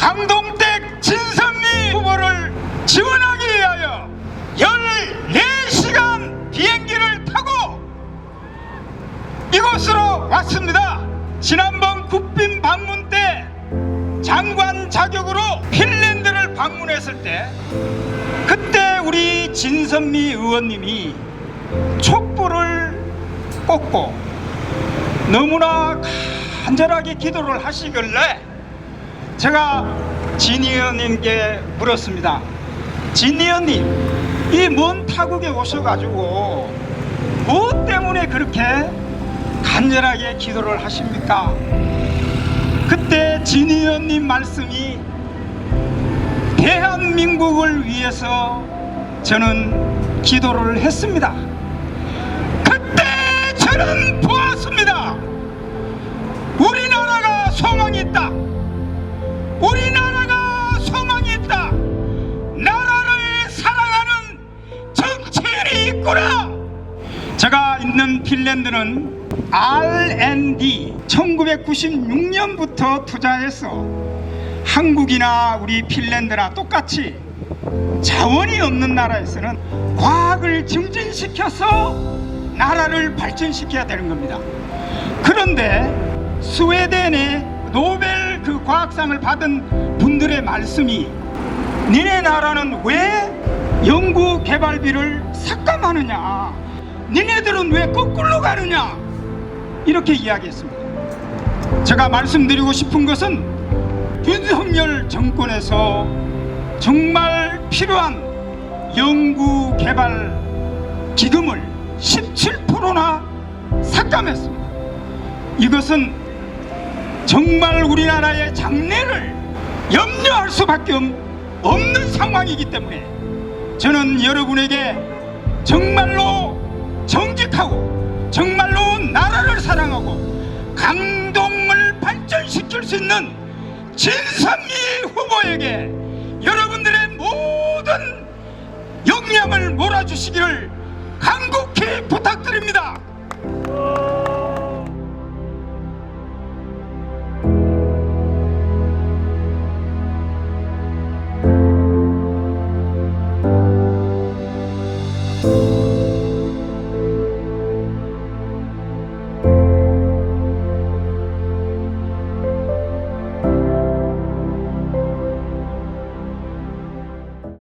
강동택 진선미 후보를 지원하기 위하여 14시간 비행기를 타고 이곳으로 왔습니다. 지난번 국빈 방문 때 장관 자격으로 핀란드를 방문했을 때 그때 우리 진선미 의원님이 촛불을 꽂고 너무나 간절하게 기도를 하시길래 제가 진 의원님께 물었습니다. 진 의원님, 이 먼 타국에 오셔가지고 무엇 때문에 그렇게 간절하게 기도를 하십니까? 그때 진 의원님 말씀이 대한민국을 위해서 저는 기도를 했습니다. 그때 저는 보았습니다. 제가 있는 핀란드는 R&D 1996년부터 투자해서 한국이나 우리 핀란드나 똑같이 자원이 없는 나라에서는 과학을 증진시켜서 나라를 발전시켜야 되는 겁니다. 그런데 스웨덴의 노벨 그 과학상을 받은 분들의 말씀이 니네 나라는 왜 연구 개발비를 삭감하느냐? 니네들은 왜 거꾸로 가느냐? 이렇게 이야기했습니다. 제가 말씀드리고 싶은 것은 윤석열 정권에서 정말 필요한 연구 개발 기금을 17%나 삭감했습니다. 이것은 정말 우리나라의 장래를 염려할 수밖에 없- 없는 상황이기 때문에 저는 여러분에게 정말로 있는 진선미 후보에게 여러분들의 모든 역량을 몰아주시기를 간곡히 부탁드립니다.